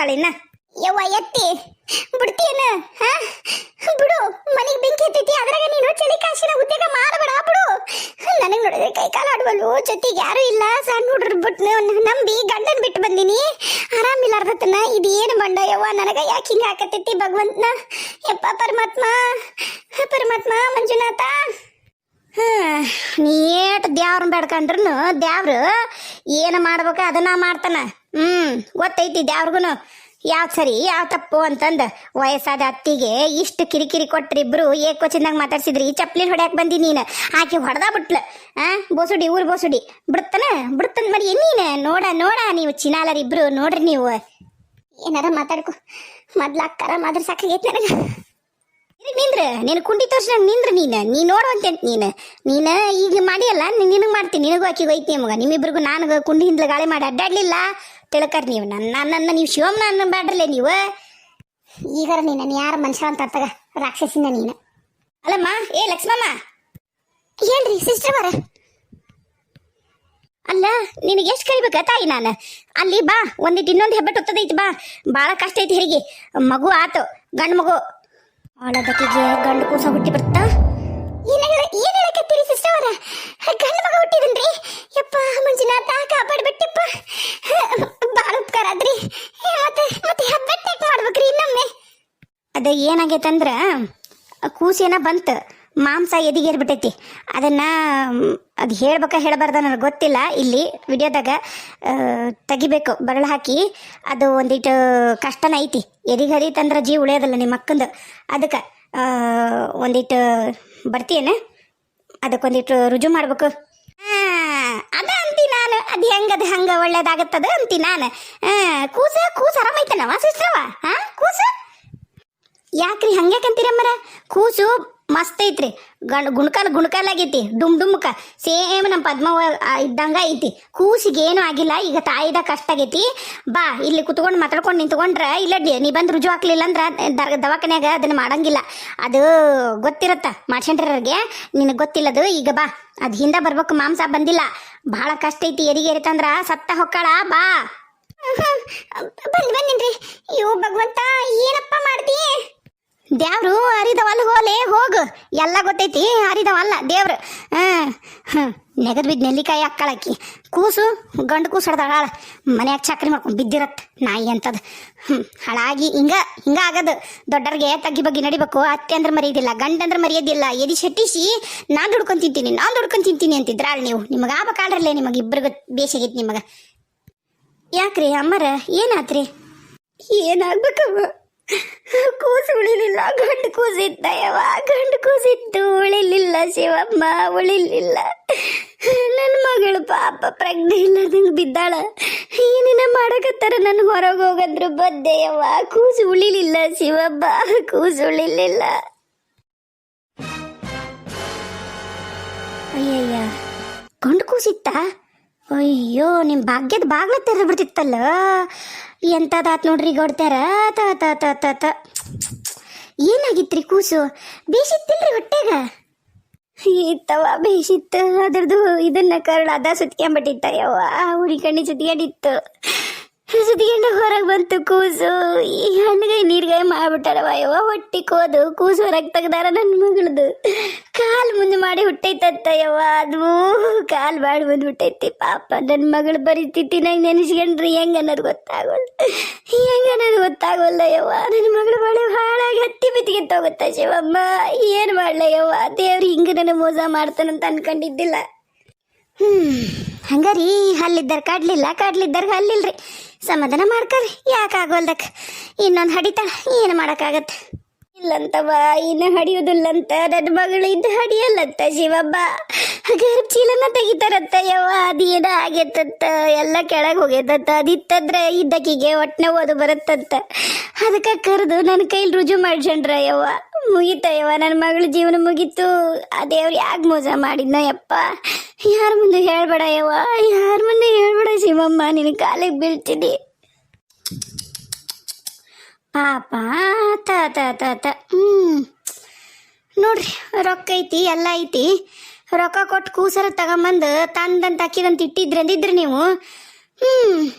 ಹೋಗ್ತಾಳಿನ್ನ ಯವ್ವ ಎತ್ತಿ. ಬಿಡ್ತೀಯನ? ಬಿಡು. ಮನೆಗೆ ಬೆಂಕಿ ಹತ್ತೈತಿ ಅದ್ರಾಗ ನೀನು ಚಳಿ ಕಾಸಿನ ಉದ್ಯೋಗ ಮಾಡಬೇಡ ಬಿಡು. ನನಗೆ ನೋಡಿದ್ರೆ ಕೈ ಕಾಲು ಜೊತೆಗೆ ಯಾರು ಇಲ್ಲ. ಸಣ್ಣ ಹುಡ್ರು ಬಿಟ್ಟು ನಂಬಿ ಗಂಡನ್ ಬಿಟ್ಟು ಬಂದೀನಿ. ಆರಾಮಿಲ್ಲಾರ್ದತನ ಇದು ಏನು ಬಂಡ ಯವ್ವ? ನನಗ ಯಾಕೆ ಹಿಂಗೆ ಹಾಕತೈತಿ ಭಗವಂತನ? ಯಪ್ಪ ಪರಮಾತ್ಮ. ಪರಮಾತ್ಮ ಮಂಜುನಾಥ. ಹ್ಮ್, ನೀ ಏಟ್ ದ್ಯಾವ್ರನ್ನ ಬೇಡ್ಕೊಂಡ್ರು ದ್ಯಾವ್ರು ಏನು ಮಾಡ್ಬೇಕು ಅದನ್ನ ಮಾಡ್ತಾನ. ಹ್ಮ್ ಗೊತ್ತೈತಿ ದ್ಯಾವ್ರಿಗೂ ಯಾವ ಸರಿ, ಯಾವ ತಪ್ಪು ಅಂತಂದ ವಯಸ್ಸಾದ ಅತ್ತಿಗೆ ಇಷ್ಟು ಕಿರಿಕಿರಿ ಕೊಟ್ರಿ ಇಬ್ರು ಏಕೋಚಿಂದಾಗ ಮಾತಾಡ್ಸಿದ್ರಿ, ಈ ಚಪ್ಲಿನ ಹೊಡ್ಯಾಕ್ ಬಂದಿ ನೀನು. ಆಕೆ ಹೊಡೆದ ಬಿಟ್ಲ. ಆ, ಬೋಸುಡಿ, ಊರ್ ಬೋಸುಡಿ. ಬಿಡ್ತಾನ ಬಿಡ್ತಾನ ಮಾಡಿ ನೀನು ನೋಡ ನೋಡ ನೀವು ಚಿನಾಲರ್ ಇಬ್ರು, ನೋಡ್ರಿ ನೀವು. ಏನಾರ ಮಾತಾಡ್ಕೊ. ಮೊದ್ಲ ಅಕ್ಕಾರ ಮಾದ್ರ ಸಾಕಾಗೈತಿ ನನಗೆ. ನಿಂದ್ರ, ನೀನು ಕುಂಡಿ ತೋರ್ಸಿ ನಿಂದ್ರ ನೀನು. ನೀ ನೋಡುವಂತೆ ನೀನು. ನೀನು ಈಗ ಮಾಡಿಯಲ್ಲ ನಿನಗೆ ಮಾಡ್ತೀನಿ. ನಿನಗೂ ಆಕಿಗೆ ಒಯ್ತಿ ನಿಮಗೆ ನಿಮ್ಮಿಬ್ರಿಗೂ ನಾನು ಕುಂಡಿ ಹಿಂದ್ಲ ಗಾಳಿ ಮಾಡಿ ಅಡ್ಡಾಡ್ಲಿಲ್ಲ. ತಿಳ್ಕರ್ ನೀವು. ನನ್ನ ನನ್ನ ನೀವು ಶಿವಮ್ನ ಅನ್ನ ಬ್ಯಾಡ್ರಲ್ಲೇ ನೀವು. ಈಗಾರ ನೀನು ಯಾರ ಮನುಷ್ಯ ಅಂತ ಅರ್ಥಗ ರಾಕ್ಷಸಿನ ನೀನು. ಅಲ್ಲಮ್ಮ, ಏ ಲಕ್ಷ್ಮಮ್ಮ. ಏನ್ರಿ ಸಿಸ್ಟರ್ ಅವರ ಅಲ್ಲ, ನಿನಗೆ ಎಷ್ಟು ಕರಿಬೇಕ ತಾಯಿ ನಾನು? ಅಲ್ಲಿ ಬಾ ಒಂದಿಟ್ಟು ಇನ್ನೊಂದು ಹೆಬ್ಬೆಟ್ಟು ಹೊತ್ತದೈತಿ ಬಾ. ಭಾಳ ಕಷ್ಟ ಐತಿ ಹೇಗೆ ಮಗು ಆತು, ಗಂಡು ಮಗು. ಅವಳದಕ್ಕಿಗೆ ಗಂಡು ಕೂಸ ಹುಟ್ಟಿ ಬರ್ತಾ? ಏನಾಗ ಏನ್ ಅವರ ಗಂಡ ಮಗ ಹುಟ್ಟಿದನ್ರಿ? ಯಪ್ಪ, ಮಂಜುನಾಥ, ಕಾಪಾಡ್ಬಿಟ್ಟಿಪ್ಪ. ಬಾಳ ಉಪಕಾರ ಆದ್ರಿ. ಮತ್ತೆ ಮತ್ತೆ ಹೆಬ್ಬೆಟ್ಟಾಕ್ ಮಾಡ್ಬೇಕ್ರಿ ಇನ್ನೊಮ್ಮೆ. ಅದ ಏನಾಗೈತಂದ್ರ ಕೂಸೇನ ಬಂತು, ಮಾಂಸ ಎದಿಗೇರ್ಬಿಟ್ಟೈತಿ ಅದನ್ನ, ಅದು ಹೇಳ್ಬೇಕ ಹೇಳಬಾರ್ದ ನನಗೆ ಗೊತ್ತಿಲ್ಲ. ಇಲ್ಲಿ ವಿಡಿಯೋದಾಗ ತೆಗಿಬೇಕು, ಬರಳು ಹಾಕಿ. ಅದು ಒಂದಿಟ್ಟು ಕಷ್ಟನ ಐತಿ. ಎದಿಗೆ ಹರಿತಂದ್ರೆ ಜೀವ ಉಳಿಯೋದಲ್ಲ ನಿಮ್ಮ ಅಕ್ಕಂದು. ಅದಕ್ಕೆ ಒಂದಿಟ್ಟು ಬರ್ತೀಯೇನ? ಅದಕ್ಕೊಂದಿಟ್ಟು ರುಜು ಮಾಡ್ಬೇಕು. ಅದ ಅಂತಿ ನಾನು. ಅದು ಹೆಂಗದ ಹಂಗ ಒಳ್ಳೇದಾಗತ್ತದ ಅಂತಿ ನಾನು. ಕೂಸ ಕೂಸ. ಆರಾಮೈತನವ ಸಿಸ್ಟ್ರವ? ಹಾ ಕೂಸ? ಯಾಕ್ರಿ ಹಂಗ್ಯಾಕಂತೀರಮ್ಮರ ಕೂಸು ಮಸ್ತ್ ಐತ್ರಿ. ಗಂಡ್ ಗುಣಕಾಲ ಗುಣಕಾಲ ಆಗೈತಿ. ಡುಮ್ ಡುಮ್ಕ. ಸೇಮ್ ನಮ್ಮ ಪದ್ಮವ ಆ, ಇದ್ದಂಗ ಐತಿ. ಕೂಸಿಗೆ ಏನು ಆಗಿಲ್ಲ. ಈಗ ತಾಯಿದ ಕಷ್ಟ ಆಗೈತಿ. ಬಾ ಇಲ್ಲಿ ಕುತ್ಕೊಂಡು ಮಾತಾಡ್ಕೊಂಡು ನಿಂತ್ಕೊಂಡ್ರೆ ಇಲ್ಲ ನೀ ಬಂದು ರುಜು ಹಾಕ್ಲಿಲ್ಲ ಅಂದ್ರೆ ದರ್ ದವಾಖಾನ್ಯಾಗ ಅದನ್ನ ಮಾಡಂಗಿಲ್ಲ. ಅದು ಗೊತ್ತಿರತ್ತ ಮಾಡ್ಸಂಡ್ರಿಗೆ ನಿನಗೆ ಗೊತ್ತಿಲ್ಲದು ಈಗ ಬಾ. ಅದು ಹಿಂದೆ ಬರ್ಬೇಕು ಮಾಂಸ ಬಂದಿಲ್ಲ. ಭಾಳ ಕಷ್ಟ ಐತಿ. ಎರಿಗೆ ಏರಿತಂದ್ರ ಸತ್ತ ಹೊಕ್ಕಳ. ಬಾ. ಬಂದ್ ಬಂದಿನ್ರಿ. ಅಯ್ಯೋ ಭಗವಂತ ಏನಪ್ಪ ಮಾಡ್ತಿ? ದೇವ್ರು ಹರಿದವಲ್ಲ ಹೋಲೇ ಹೋಗು. ಎಲ್ಲ ಗೊತ್ತೈತಿ, ಹರಿದವಲ್ಲ ದೇವ್ರು. ಹ್ಮ್ ನೆಗದ್ ಬಿದ್ದು ನೆಲ್ಲಿಕಾಯಿ ಹಾಕ್ಕೊಳಕಿ. ಕೂಸು, ಗಂಡು ಕೂಸು ಹಡ್ದಾಳ ಮನ್ಯಾಗ ಚಕ್ರಿ ಮಾಡ್ಕೊಂಡು ಬಿದ್ದಿರತ್ ನಾಯಿ ಅಂತದ. ಹ್ಮ್, ಹಾಳಾಗಿ ಹಿಂಗ ಹಿಂಗ ಆಗದು. ದೊಡ್ಡರಿಗೆ ತಗ್ಗಿ ಬಗ್ಗೆ ನಡಿಬೇಕು, ಅತ್ತೆ ಅಂದ್ರೆ ಮರೆಯೋದಿಲ್ಲ, ಗಂಡ ಅಂದ್ರೆ ಮರೆಯೋದಿಲ್ಲ. ಎದಿ ಶೆಟ್ಟಿಸಿ ನಾನ್ ದುಡ್ಕೊಂಡ್ ತಿಂತೀನಿ ನಾನ್ ದುಡ್ಕೊಂಡ್ ತಿಂತೀನಿ ಅಂತಿದ್ರಾಳ ನೀವು. ನಿಮಗೆ ಆಬಕಾಳ್ರಲ್ಲೇ ನಿಮಗೆ ಇಬ್ಬರಿಗೂ ಬೇಸಿಗೈತಿ ನಿಮಗೆ. ಯಾಕ್ರಿ ಅಮ್ಮರ, ಏನಾತ್ರಿ? ಏನಾಗ್ಬೇಕವ್ವ? ಕೂಸು ಉಳಿಲಿಲ್ಲ ಗಂಡು ಕೂಸಿದ್ದ ಯಾವ ಗಂಡು ಕೂಸಿತ್ತು ಉಳಿಲಿಲ್ಲ ಶಿವಮ್ಮ, ಉಳಿಲಿಲ್ಲ. ನನ್ನ ಮಗಳು ಪಾಪ ಪ್ರಜ್ಞೆ ಇಲ್ಲದಂಗೆ ಬಿದ್ದಾಳ. ಏನೇನ ಮಾಡಕತ್ತಾರ ನನ್ನ ಹೊರಗೆ ಹೋಗಂದ್ರು ಬದ್ದೆ ಯವ್ವ. ಕೂಸು ಉಳಿಲಿಲ್ಲ ಶಿವಮ್ಮ, ಕೂಸು ಉಳಿಲಿಲ್ಲ. ಅಯ್ಯಯ್ಯ, ಗಂಡು ಕೂಸಿತ್ತ? ಅಯ್ಯೋ ನಿಮ್ಮ ಭಾಗ್ಯದ ಬಾಗ್ಲ ತೆರೆದು ಬಿಡ್ತಿತ್ತಲ್ಲ? ಎಂಥದಾತ್ ನೋಡ್ರಿ ಗೊಡ್ತಾರ ತಾತ ಏನಾಗಿತ್ರಿ ಕೂಸು? ಬೇಸಿತ್ತಿಲ್ರಿ ಹೊಟ್ಟೆಗ? ಇತ್ತವ ಬೇಸಿತ್ತು ಅದ್ರದ್ದು ಇದನ್ನ ಕರಳ ಅದ ಸುತ್ಕೊಂಡ್ಬಿಟ್ಟಿತ್ತ ಯವ್ವ ಹುಡಿ ಕಣ್ಣಿ ಸುತ್ಕೊಂಡಿತ್ತು ಸುತ್ಕೊಂಡು ಹೊರಗೆ ಬಂತು ಕೂಸು. ಈ ಹಣ್ಣುಗಾಯಿ ನೀರ್ಗಾಯಿ ಮಾಡ್ಬಿಟ್ಟಾರವ ಯವ್ವ, ಹೊಟ್ಟಿ ಕೋದು. ಕೂಸು ಹೊರಗೆ ತೆಗ್ದಾರ ನನ್ನ ಮಗಳದು. ಕಾಲು ಮುಂದೆ ಮಾಡಿ ಹುಟ್ಟೈತತ್ತ ಯವ್ವ. ಅದು ಕಾಲು ಬಾಡಿ ಬಂದು ಹುಟ್ಟೈತಿ. ಪಾಪ ನನ್ನ ಮಗಳ ಪರಿಸ್ಥಿತಿ ನಂಗೆ ನೆನೆಸ್ಕೊಂಡ್ರಿ. ಹೆಂಗ ಅನ್ನೋದು ಗೊತ್ತಾಗೋಲ್ಲ ಹೆಂಗ ಅನ್ನೋದು ಗೊತ್ತಾಗೋಲ್ಲ ಯವ್ವ. ನನ್ನ ಮಗಳು ಬಾಳೆ ಹಾಳಾಗಿ ಹತ್ತಿ ಬಿತ್ತಿಗೆ ತಗೋತ ಶಿವಮ್ಮ. ಏನು ಮಾಡ್ಲ ಯವ್ವ. ದೇವ್ರು ಹಿಂಗೆ ನನಗೆ ಮೋಸ ಮಾಡ್ತಾನಂತ ಅನ್ಕೊಂಡಿದ್ದಿಲ್ಲ. ಹ್ಮ್, ಹಂಗಾರಿ ಹಲ್ಲಿದ್ದಾರ ಕಾಡ್ಲಿಲ್ಲ, ಕಾಡ್ಲಿದ್ದಾರ ಹಲ್ಲಿಲ್ರಿ ಸಮಾಧಾನ ಮಾಡ್ಕರಿ ಯಾಕಾಗೋಲ್ದಕ್ ಇನ್ನೊಂದು ಹಡಿತಾಳ, ಏನು ಮಾಡೋಕ್ಕಾಗತ್ತೆ ಇಲ್ಲಂತವ ಇನ್ನು ಹಡಿಯೋದಿಲ್ಲಂತ ನನ್ನ ಮಗಳು ಹಡಿಯಲ್ಲಂತ ಶಿವಬ್ಬ ಗರ್ಭ ಚೀಲನ ತೆಗಿತಾರಂತ, ಯವ್ವ ಅದೇನ ಆಗೈತಂತ, ಎಲ್ಲ ಕೆಳಗೆ ಹೋಗೈತಂತ ಅದಿತ್ತಂದ್ರೆ ಇದ್ದಕ್ಕಿಗೆ ಒಟ್ಟನೆ ಓದು ಬರುತ್ತಂತ. ಅದಕ್ಕೆ ಕರೆದು ನನ್ನ ಕೈಲಿ ರುಜು ಮಾಡ್ಸಂಡ್ರ, ಯವ್ವ. ಮುಗೀತ, ಯವ್ವ ನನ್ನ ಮಗಳ ಜೀವನ ಮುಗೀತು. ಆ ದೇವ್ರು ಯಾಕೆ ಮೋಸ ಮಾಡಿದ್ನೋ, ಯಪ್ಪ? ಯಾರ ಮುಂದೆ ಹೇಳ್ಬೇಡ ಯವ್ವ? ಯಾರ ಮುಂದೆ ಹೇಳ್ಬೇಡ ಶಿವಮ್ಮ? ನಿನ್ನ ಕಾಲಿಗೆ ಬೀಳ್ತೀನಿ. ಪಾಪ, ತ ತ ತ ಹ್ಮ್. ನೋಡ್ರಿ, ರೊಕ್ಕ ಐತಿ, ಎಲ್ಲ ಐತಿ. ರೊಕ್ಕ ಕೊಟ್ಟು ಕೂಸರ ತಗೊಂಬಂದು ತಂದಂತ ಅಕ್ಕಿದಂತ ಇಟ್ಟಿದ್ರಿ ಅಂದಿದ್ರಿ ನೀವು. ಹ್ಞೂ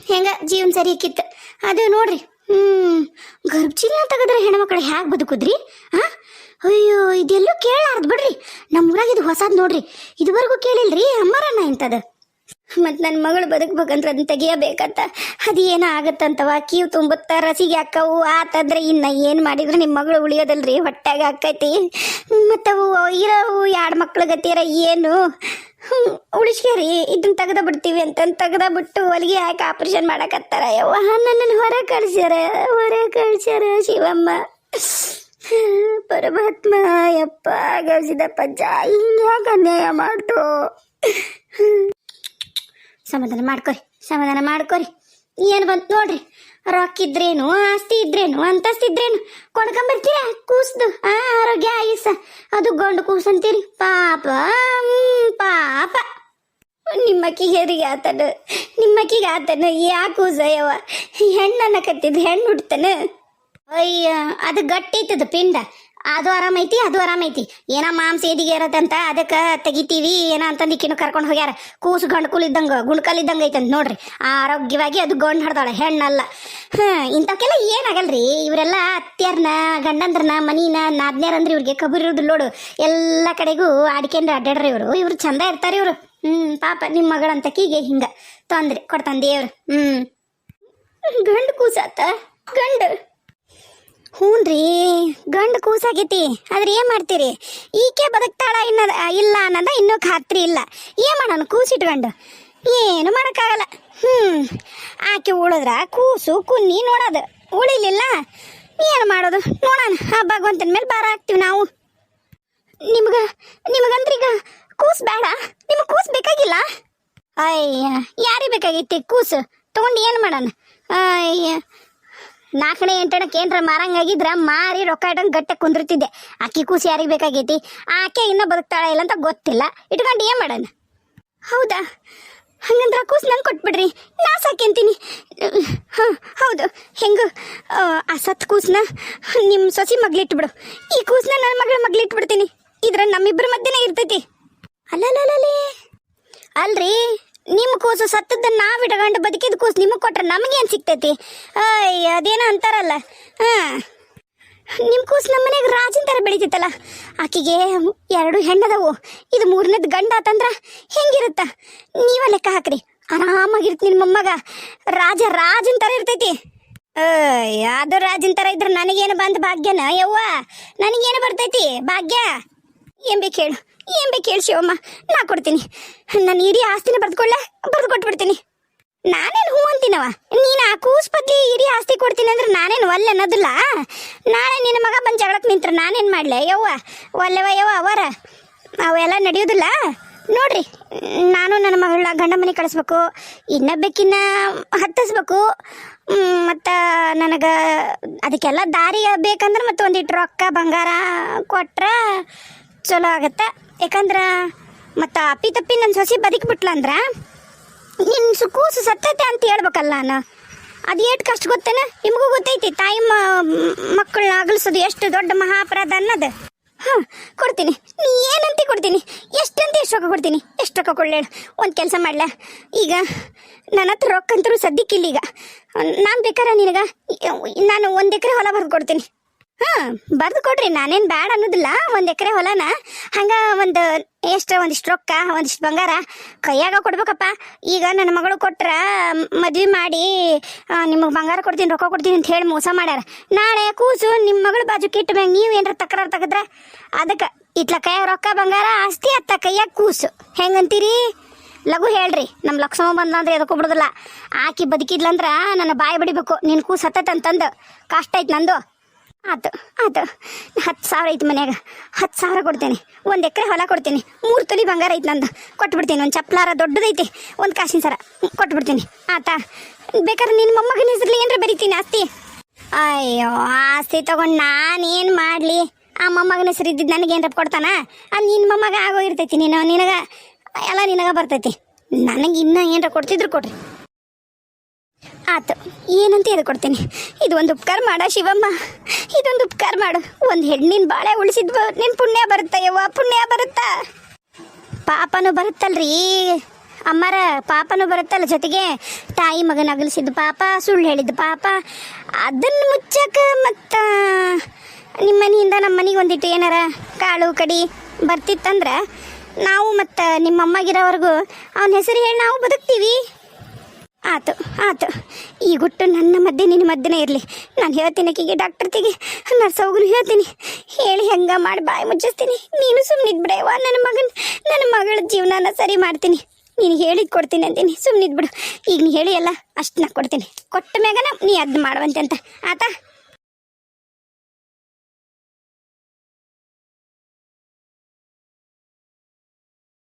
ಹೆಂಗ ಜೀವನ ಸರಿ ಇಕ್ಕಿತ್ತು ಅದು ನೋಡ್ರಿ ಹ್ಞೂ ಗರ್ಭಚೀಲ ತೆಗೆದ್ರೆ ಹೆಣ್ಮಕ್ಳು ಹ್ಯಾಕ್ ಬದುಕುದ್ರಿ? ಹಾ ಅಯ್ಯೋ, ಇದೆಲ್ಲೂ ಕೇಳಾರ್ದು ಬಿಡ್ರಿ. ನಮ್ಮ ಊರಾಗ ಇದು ಹೊಸದ್ ನೋಡ್ರಿ. ಇದುವರೆಗೂ ಕೇಳಿಲ್ರಿ ಅಮ್ಮರನ್ನ ಇಂಥದ್ದು ಮತ್ತು ನನ್ನ ಮಗಳು ಬದುಕ್ಬೇಕಂದ್ರೆ ಅದನ್ನ ತೆಗಿಯಬೇಕಂತ. ಅದು ಏನೋ ಆಗತ್ತಂತವ ಕೀವು ತುಂಬುತ್ತ, ರಸಿಗೆ ಹಾಕವು. ಆತಂದ್ರೆ ಇನ್ನು ಏನು ಮಾಡಿದ್ರು ನಿಮ್ಮ ಮಗಳು ಉಳಿಯೋದಲ್ರಿ? ಹೊಟ್ಟಾಗ ಆಕೈತಿ. ಮತ್ತವು ಇರೋವು ಎರಡು ಮಕ್ಳ ಗತಿಯರ ಏನು? ಉಳಿಸ್ಕೇರಿ. ಇದನ್ನ ತೆಗ್ದ ಬಿಡ್ತೀವಿ ಅಂತಂದು ತೆಗ್ದ ಬಿಟ್ಟು ಹೊಲಿಗೆ ಹಾಕಿ ಆಪರೇಷನ್ ಮಾಡಕತ್ತಾರ ಯವ್ವ. ನನ್ನನ್ನು ಹೊರ ಕಳ್ಸ್ಯಾರ ಹೊರ ಕಳ್ಸ್ಯಾರ ಶಿವಮ್ಮ. ಪರಮಾತ್ಮ, ಯಪ್ಪ ಗವಿಸಿದ ಪಂಚ ಹಿಂಗ್ಯಾಕ ಅನ್ಯಾಯ ಮಾಡ್ತು? ಸಮಾಧಾನ ಮಾಡ್ಕೊರಿ ಸಮಾಧಾನ ಮಾಡ್ಕೊರಿ. ಏನು ಬಂತು ನೋಡ್ರಿ ರೊಕ್ಕ ಇದ್ರೇನು, ಆಸ್ತಿ ಇದ್ರೇನು ಅಂತಸ್ತಿದ್ರೇನು ಕೊಡ್ಕೊಂಬರ್ತೀರ? ಕೂಸ್ದು, ಆ, ಆರೋಗ್ಯ ಆಯುಸ ಅದು ಗೊಂಡು ಕೂಸ್ ಅಂತೀರಿ ಪಾಪ ಪಾಪ. ನಿಮ್ಮಕ್ಕಿಗೆ ಹೆರಿಗೆ ಆತನ? ನಿಮ್ಮಕ್ಕಿಗೆ ಆತನ, ಯಾ ಯಾವ ಹೆಣ್ಣನ್ನ ಕತ್ತಿದ್ ಹೆಣ್ಣು ಹುಡ್ತಾನ. ಅಯ್ಯ, ಅದು ಗಟ್ಟಿ ಇತ್ತದ ಪಿಂಡ. ಅದು ಆರಾಮೈತಿ ಅದು ಆರಾಮೈತಿ ಏನೋ ಮಾಂಸ ಎದಿಗೆ ಇರತ್ತಂತ ಅದಕ್ಕೆ ತೆಗಿತೀವಿ, ಏನ ಅಂತಂದಿಕ್ಕಿನ್ನು ಕರ್ಕೊಂಡು ಹೋಗ್ಯಾರ. ಕೂಸು ಗಂಡ್ಕುಲ್ ಇದ್ದಂಗ ಇದ್ದಂಗೆ ಇದ್ದಂಗ ಐತಂತ ನೋಡ್ರಿ. ಆರೋಗ್ಯವಾಗಿ ಅದು ಗೊಂಡು ಹಡ್ದಾಳೆ, ಹೆಣ್ಣಲ್ಲ. ಹಾಂ ಇಂಥಕ್ಕೆಲ್ಲ ಏನಾಗಲ್ರಿ? ಇವರೆಲ್ಲ ಅತ್ಯಾರ್ನ ಗಂಡಂದ್ರನ, ಮನಿನ, ನಾದ್ನ್ಯಾರ ಅಂದ್ರೆ ಇವ್ರಿಗೆ ಇರೋದು ನೋಡು. ಎಲ್ಲ ಕಡೆಗೂ ಆಡ್ಕೊಂಡು ಅಡ್ಡಾಡ್ರಿ ಇವರು. ಇವ್ರು ಚಂದ ಇರ್ತಾರೆ ಇವರು. ಹ್ಞೂ ಪಾಪ ನಿಮ್ಮ ಮಗಳಂತಕಿಗೆ ಹಿಂಗೆ. ತೊಂದ್ರೆ ಕೊಡ್ತಾನೆ ದೇವ್ರು. ಹ್ಞೂ ಗಂಡು ಕೂಸಾತ? ಗಂಡು. ಹ್ಞೂನ್ರಿ ಗಂಡು ಕೂಸಾಗೈತಿ ಆದ್ರೆ ಏನು ಮಾಡ್ತೀರಿ? ಈಕೆ ಬದುಕ್ತಾಳ ಇನ್ನ ಇಲ್ಲ ಅನ್ನೋದ ಇನ್ನೂ ಖಾತ್ರಿ ಇಲ್ಲ. ಏನು ಮಾಡೋಣ? ಕೂಸಿಟ್ಕೊಂಡು. ಏನು ಮಾಡೋಕ್ಕಾಗಲ್ಲ. ಹ್ಞೂ ಆಕೆ ಉಳಿದ್ರ ಕೂಸು ಕುನ್ನಿ ನೋಡೋದು. ಉಳಿಲಿಲ್ಲ. ಏನು ಮಾಡೋದು? ನೋಡೋಣ. ಆ ಭಗವಂತನ ಮೇಲೆ ಭಾರ ಹಾಕ್ತೀವಿ ನಾವು. ನಿಮ್ಗೆ ನಿಮಗಂದ್ರೀಗ ಕೂಸ್ ಬೇಡ. ನಿಮಗೆ ಕೂಸ್ ಬೇಕಾಗಿಲ್ಲ? ಅಯ್ಯ, ಯಾರಿಗೆ ಬೇಕಾಗೈತಿ ಕೂಸು? ತೊಗೊಂಡು ಏನು ಮಾಡೋಣ? ಅಯ್ಯ ನಾಲ್ಕನೇ ಎಂಟಣಕ್ಕೆ ಏನ್ರ ಮಾರಂಗಾಗಿದ್ರ ಮಾರಿ ರೊಕ್ಕ ಇಟ್ಟಂಗೆ ಗಟ್ಟೆ ಕುಂದಿರ್ತಿದ್ದೆ. ಅಕ್ಕಿ ಕೂಸಿ ಯಾರಿಗೆ ಬೇಕಾಗೈತಿ? ಆಕೆ ಇನ್ನೂ ಬದುಕ್ತಾಳ ಇಲ್ಲ ಅಂತ ಗೊತ್ತಿಲ್ಲ. ಇಟ್ಕೊಂಡು ಏನು ಮಾಡೋಣ? ಹೌದಾ? ಹಂಗಂದ್ರೆ ಕೂಸ್ ನಂಗೆ ಕೊಟ್ಬಿಡ್ರಿ. ನಾ ಸಾಕ್ಯಂತೀನಿ ಹಾಂ, ಹೌದು. ಹೆಂಗೆ? ಆ ಸತ್ ಕೂಸ್ನ ನಿಮ್ಮ ಸೊಸಿ ಮಗ್ಲಿಟ್ಬಿಡು. ಈ ಕೂಸ್ನ ನನ್ನ ಮಗಳ ಮಗ್ಲಿಟ್ಬಿಡ್ತೀನಿ. ಇದ್ರ ನಮ್ಮಿಬ್ಬರ ಮಧ್ಯೆನೇ ಇರ್ತೈತಿ. ಅಲ್ಲಲ್ಲೇ ಅಲ್ರಿ. ನಿಮ್ಮ ಕೂಸು ಸತ್ತದ್ದನ್ನ ನಾವ್ ಇಟ್ಕೊಂಡು ಬದುಕಿದ ಕೂಸು ನಿಮಗೆ ಕೊಟ್ರೆ ನಮಗೇನು ಸಿಗ್ತೈತಿ? ಅದೇನೋ ಅಂತಾರಲ್ಲ. ಹಾಂ. ನಿಮ್ಮ ಕೂಸು ನಮ್ಮ ಮನೆಗೆ ರಾಜನ್ ಥರ ಬೆಳಿತೈತಲ್ಲ? ಆಕಿಗೆ ಎರಡು ಹೆಣ್ಣದವು. ಇದು ಮೂರನೇದು ಗಂಡ ಆತಂದ್ರ ಹೆಂಗಿರುತ್ತ? ನೀವ ಲೆಕ್ಕ ಹಾಕ್ರಿ. ಆರಾಮಾಗಿರ್ತ ನಿಮ್ಮ ಮೊಮ್ಮಗ. ರಾಜ ರಾಜನ್ ಥರ ಇರ್ತೈತಿ. ಅದು ರಾಜನ್ ಥರ ಇದ್ರೆ ನನಗೇನು ಬಂದ ಭಾಗ್ಯನ ಯವ್ವ? ನನಗೇನು ಬರ್ತೈತಿ? ಭಾಗ್ಯ? ಏನ್ ಕೇಳು ಏನ್ ಬೇಕು ಹೇಳಿ ಶಿವಮ್ಮ. ನಾ ಕೊಡ್ತೀನಿ. ನನ್ನ ಇಡೀ ಆಸ್ತಿನ ಬರೆದುಕೊಳ್ಳ ಬರ್ದು ಕೊಟ್ಬಿಡ್ತೀನಿ ನಾನೇನು ಹೂ ಅಂತೀನವ ನೀನು ಆ ಕೂಸ್ ಬದ್ಲಿ ಇಡೀ ಆಸ್ತಿ ಕೊಡ್ತೀನಿ ಅಂದ್ರೆ ನಾನೇನು ಒಲ್ಲೆ ಅನ್ನೋದಿಲ್ಲ? ನಾಳೆ ನಿನ್ನ ಮಗ ಬಂದು ಜಗಳಕ್ಕೆ ನಿಂತ್ರೆ ನಾನೇನು ಮಾಡ್ಲೆ? ಯವ್ವ ಒಲ್ಲೆವ ಯವ್ವ, ಅವರ. ಅವೆಲ್ಲ ನಡೆಯೋದಿಲ್ಲ. ನೋಡ್ರಿ, ನಾನು ನನ್ನ ಮಗಳ ಗಂಡ ಮನೆ ಕಳಿಸ್ಬೇಕು. ಇನ್ನೊಬ್ಬಕ್ಕಿನ್ನ ಹತ್ತಿಸ್ಬೇಕು. ಮತ್ತು ನನಗೆ ಅದಕ್ಕೆಲ್ಲ ದಾರಿ ಬೇಕಂದ್ರೆ ಮತ್ತೆ ಒಂದಿಟ್ಟು ರೊಕ್ಕ ಬಂಗಾರ ಕೊಟ್ರೆ ಚಲೋ ಆಗತ್ತೆ. ಯಾಕಂದ್ರೆ ಮತ್ತು ಅಪ್ಪಿ ತಪ್ಪಿ ನನ್ನ ಸೊಸಿ ಬದುಕಿಬಿಟ್ಲಂದ್ರೆ ನಿನ್ನ ಸುಕೂಸು ಸತ್ತೈತೆ ಅಂತ ಹೇಳ್ಬೇಕಲ್ಲ ನಾನು. ಅದು ಎಷ್ಟು ಕಷ್ಟ ಗೊತ್ತೇನ? ನಿಮಗೂ ಗೊತ್ತೈತಿ, ತಾಯಿ ಮಕ್ಕಳನ್ನ ಅಗಲಿಸೋದು ಎಷ್ಟು ದೊಡ್ಡ ಮಹಾ ಅಪರಾಧ ಅನ್ನೋದು. ಹಾಂ, ಕೊಡ್ತೀನಿ. ನೀ ಏನಂತ ಕೊಡ್ತೀನಿ? ಎಷ್ಟಂತ ಎಷ್ಟು ರೊಕ್ಕ ಕೊಡ್ತೀನಿ? ಎಷ್ಟು ರೊಕ್ಕ ಕೊಡ್ಲೇಳು? ಒಂದು ಕೆಲಸ ಮಾಡ್ಲ? ಈಗ ನನ್ನ ಹತ್ರ ರೊಕ್ಕ ಅಂತರೂ ಸದ್ಯಕ್ಕಿಲ್ಲ ಈಗ. ನಾನು ಬೇಕಾರೆ ನಿನಗೆ, ನಾನು ಒಂದು ಎಕರೆ ಹೊಲ ಬರ್ದು ಕೊಡ್ತೀನಿ. ಹಾಂ ಬರ್ದು ಕೊಡ್ರಿ. ನಾನೇನು ಬ್ಯಾಡ ಅನ್ನೋದಿಲ್ಲ. ಒಂದು ಎಕರೆ ಹೊಲನ, ಹಂಗೆ ಒಂದು ಎಷ್ಟು, ಒಂದಿಷ್ಟು ರೊಕ್ಕ, ಒಂದಿಷ್ಟು ಬಂಗಾರ ಕೈಯಾಗ ಕೊಡ್ಬೇಕಪ್ಪ. ಈಗ ನನ್ನ ಮಗಳು ಕೊಟ್ರ ಮದ್ವೆ ಮಾಡಿ ನಿಮಗೆ ಬಂಗಾರ ಕೊಡ್ತೀನಿ, ರೊಕ್ಕ ಕೊಡ್ತೀನಿ ಅಂತ ಹೇಳಿ ಮೋಸ ಮಾಡ್ಯಾರ. ನಾಳೆ ಕೂಸು ನಿಮ್ಮ ಮಗಳು ಬಾಜು ಕಿಟ್ಟ ನೀವು ಏನಾರ ತಕರಾರು ತೆಗೆದ್ರೆ? ಅದಕ್ಕೆ ಇಟ್ಲ ಕೈಯಾಗ ರೊಕ್ಕ, ಬಂಗಾರ, ಆಸ್ತಿ, ಅತ್ತ ಕೈಯಾಗ ಕೂಸು. ಹೆಂಗಂತೀರಿ? ಲಘು ಹೇಳ್ರಿ. ನಮ್ಮ ಲಕ್ಷ್ಮ ಬಂದ್ಲ ಅಂದ್ರೆ ಎದಕ್ಕೂ ಬಿಡೋದಿಲ್ಲ. ಆಕಿ ಬದುಕಿದ್ಲಂದ್ರ ನನ್ನ ಬಾಯಿ ಬಡಿಬೇಕು. ನಿನ್ನ ಕೂಸು ಹತ್ತಂತಂದು ಕಷ್ಟ ಐತೆ ನಂದು. ಆತು ಆತು ಹತ್ತು ಸಾವಿರ ಐತಿ ಮನ್ಯಾಗ. ಹತ್ತು ಸಾವಿರ ಕೊಡ್ತೇನೆ. ಒಂದು ಎಕರೆ ಹೊಲ ಕೊಡ್ತೀನಿ. ಮೂರು ತೊಲಿ ಬಂಗಾರ ಐತಿ ನಂದು. ಕೊಟ್ಬಿಡ್ತೀನಿ. ಒಂದು ಚಪ್ಲಾರ ದೊಡ್ಡದೈತಿ. ಒಂದು ಕಾಸಿನ ಸರ. ಕೊಟ್ಬಿಡ್ತೀನಿ. ಆತ? ಬೇಕಾದ್ರೆ ನಿನ್ನ ಮೊಮ್ಮಗನ ಹೆಸರಲ್ಲಿ ಏನರ ಬರಿತೀನಿ ಆಸ್ತಿ? ಅಯ್ಯೋ, ಆಸ್ತಿ ತಗೊಂಡು ನಾನೇನು ಮಾಡಲಿ? ಆ ಮೊಮ್ಮಗನ ಹೆಸರು ಇದ್ದಿದ್ದು ನನಗೇನರ ಕೊಡ್ತಾನ? ಅದು ನಿನ್ನ ಮೊಮ್ಮಗ ಆಗೋಗಿರ್ತೈತಿ. ನೀನು, ನಿನಗ, ಎಲ್ಲ ನಿನಗ ಬರ್ತೈತಿ. ನನಗೆ ಇನ್ನೂ ಏನರ ಕೊಡ್ತಿದ್ರು ಕೊಡ್ರಿ. ಆತು. ಏನಂತ ಹೇಳ್ಕೊಡ್ತೀನಿ? ಇದು ಒಂದು ಉಪಕಾರ ಮಾಡ ಶಿವಮ್ಮ. ಇದೊಂದು ಉಪಕಾರ ಮಾಡು. ಒಂದು ಹೆಣ್ಣಿನ ಬಾಳೆ ಉಳಿಸಿದ್ವು. ನಿನ್ನ ಪುಣ್ಯ ಬರುತ್ತಾ ಯವ್ವ? ಪುಣ್ಯ ಬರುತ್ತಾ? ಪಾಪನೂ ಬರುತ್ತಲ್ರಿ. ಅಮ್ಮರ ಪಾಪನೂ ಬರುತ್ತಲ್ಲ ಜೊತೆಗೆ ತಾಯಿ ಮಗನ ಅಗಲಿಸಿದ ಪಾಪ, ಸುಳ್ಳು ಹೇಳಿದ ಪಾಪ. ಅದನ್ನು ಮುಚ್ಚಕ ಮತ್ತು ನಿಮ್ಮ ಮನೆಯಿಂದ ನಮ್ಮ ಮನೆಗೆ ಒಂದಿಟ್ಟು ಏನಾರ ಕಾಳು, ಕಡಿ ಬರ್ತಿತ್ತಂದ್ರೆ ನಾವು ಮತ್ತು ನಿಮ್ಮ ಅಮ್ಮಗಿರೋವರೆಗೂ ಅವನ ಹೆಸರು ಹೇಳಿ ನಾವು ಬದುಕ್ತೀವಿ. ಆತು ಆತು. ಈ ಗುಟ್ಟು ನನ್ನ ಮಧ್ಯೆ, ನಿನ್ನ ಮಧ್ಯನೇ ಇರಲಿ. ನಾನು ಹೇಳ್ತೀನಿ ಆಕೆಗೆ ಡಾಕ್ಟರ್ ತೆಗಿ. ನರ್ಸ್ ಹೋಗ್ರು ಹೇಳ್ತೀನಿ. ಹೇಳಿ ಹೆಂಗ ಮಾಡಿ ಬಾಯಿ ಮುಚ್ಚಿಸ್ತೀನಿ. ನೀನು ಸುಮ್ಮನಿದ್ಬಿಡೆವಾ ನನ್ನ ಮಗನ, ನನ್ನ ಮಗಳ ಜೀವನನ ಸರಿ ಮಾಡ್ತೀನಿ. ನೀನು ಹೇಳಿದ್ ಕೊಡ್ತೀನಿ ಅಂತೀನಿ. ಸುಮ್ಮನಿದ್ಬಿಡು ಈಗ ನೀ ಹೇಳಿ ಅಲ್ಲ ಅಷ್ಟು ನಾ ಕೊಡ್ತೀನಿ. ಕೊಟ್ಟ ಮ್ಯಾಗನ ನೀ ಅದ್ ಮಾಡುವಂತೆ ಅಂತ. ಆತಾ?